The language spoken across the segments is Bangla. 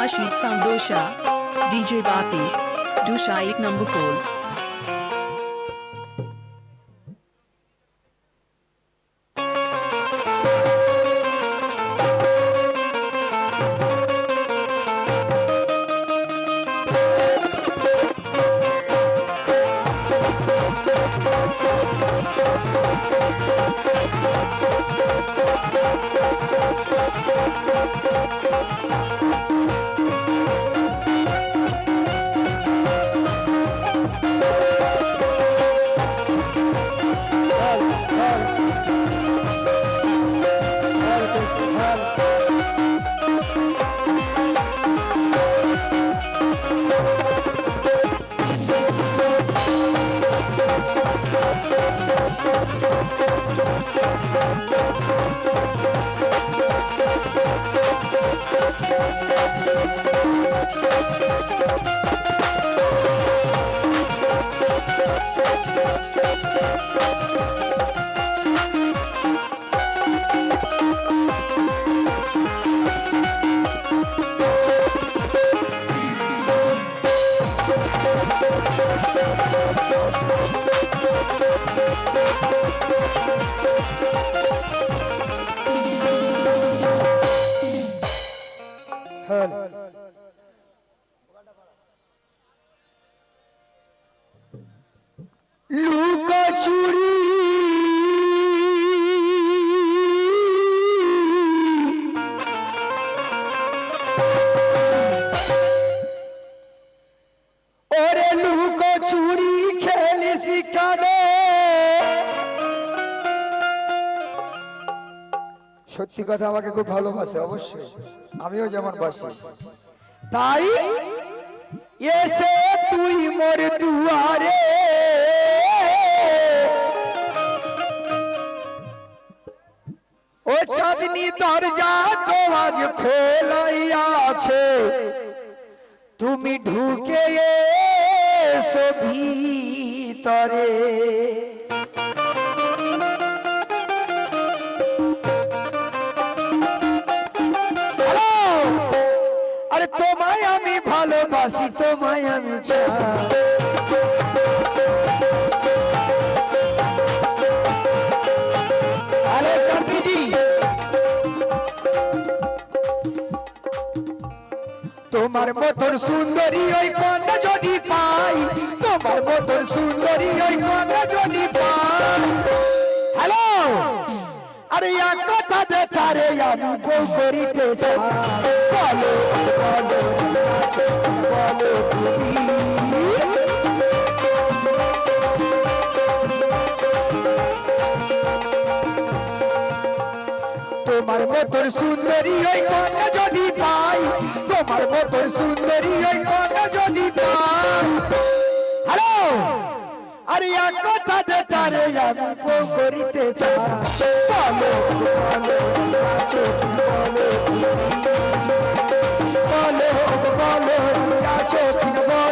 अशीत संदोषा डीजे बापी दुशा एक नंबर number pole. লুকোচুরি ওরে লুকোচুরি খেলিস কেন? সত্যি কথা আমাকে খুব ভালোবাসে, অবশ্যই। আমিও যেমন বাসি তাই এসে তুই মোর দুয়ারে ও চাঁদনি দরজা তো আজ খোলাই আছে। তুমি ঢুকে এসো ভিতরে! আরে তোমায় আমি ভালোবাসি, তোমায় আমি চাই। তোমার মতন সুন্দরী ওই কন্যা যদি পাই, তোমার মতন সুন্দরী ওই কন্যা যদি পাই। হ্যালো আরে এক কথা দে তারে আমি বউ করিতে চাই। বলো বলো বলো তুমি। মতন সুন্দরী ওই কন্যা যদি পাই তোমার মতন সুন্দরী ওই কথা যদি হ্যালো আরে এক কথা দে তারে আমি করিতে বলো বলো বলো বলো বলো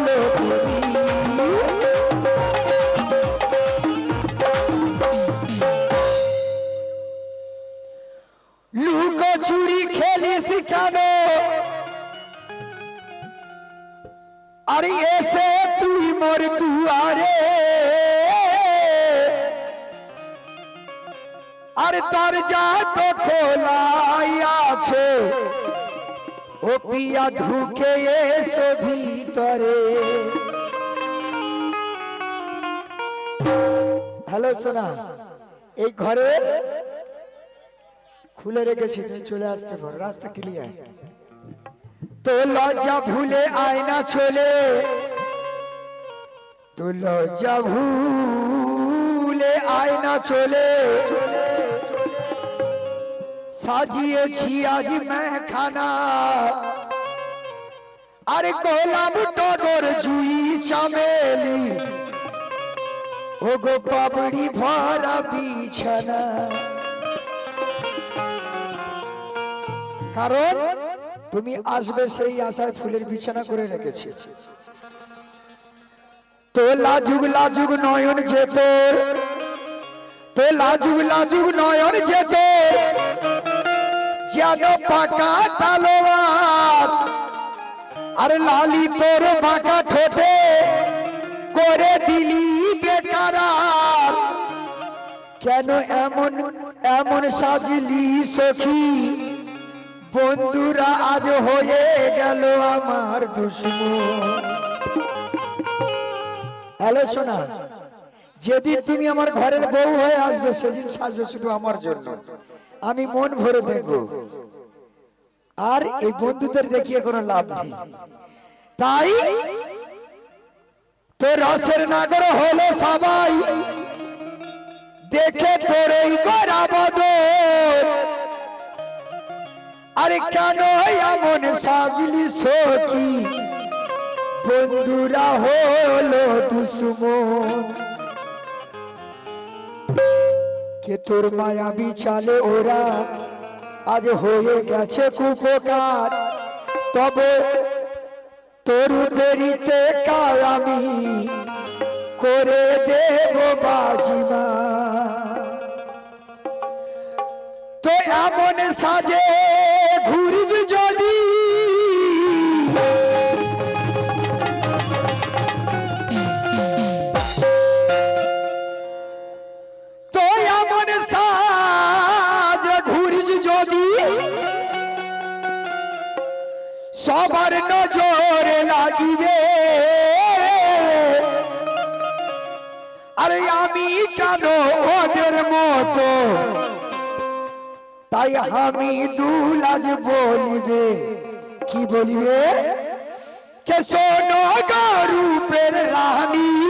এসে তুই মোর দুয়ারে। আর দরজা তো খোলাই আছে। ও পিয়া ঢুকে এসো ভিতরে। হ্যালো সোনা, এই ঘরের খুলে রেখেছি চলে আসতে পারো, রাস্তা ক্লিয়ার তো লজ্জা ভুলে আয়না চলে। তো লজ্জা ভুলে আয়না চলে। সাজিয়েছি আজ মেখানা আরে গোলাপ টগর জুই চামেলি। ও গো পাবড়ি ভরা বিছানা। কারণ তুমি আসবে সেই আশায় ফুলের বিছানা করে রেখেছি। তো লাজুগ লাজুগ নয়ন যে তোর। তো লাজুগ লাজুগ নয়ন যে তোর। যেন পাকা তালোয়ার। আরে লালি তোর বাঁকা ঠোঁটে করে দিলি বেকারার। কেন এমন এমন সাজলি সখী? বন্ধুরা, আজ হয়ে গেল আমার দুশ্মন। হ্যালো, সোনা। যেদিন তুমি আমার ঘরের বউ হয়ে আসবে, সেদিন সাজবে শুধু আমার জন্য। আমি মন ভরে দেখব। আর এই বন্ধুদের দেখিয়ে কোনো লাভ নেই। তাই তোর রসের নাগর হলো সবাই। দেখে তোর এই গড়া আরে কেন এমন সাজলি সখী? বন্ধুরা হলো দুশ্মন। কে তোর মায়া বিছালে ওরা? আজ হয়ে গেছে কুপকার। তবে তোর পেরিতে আমি করে দেব বাজিমা তো এমন সাজে আরে আমি কেন ওদের মতো? তাই আমি দুলাজ বলিবে। কি বলিবে? কে সোন রূপের রানী।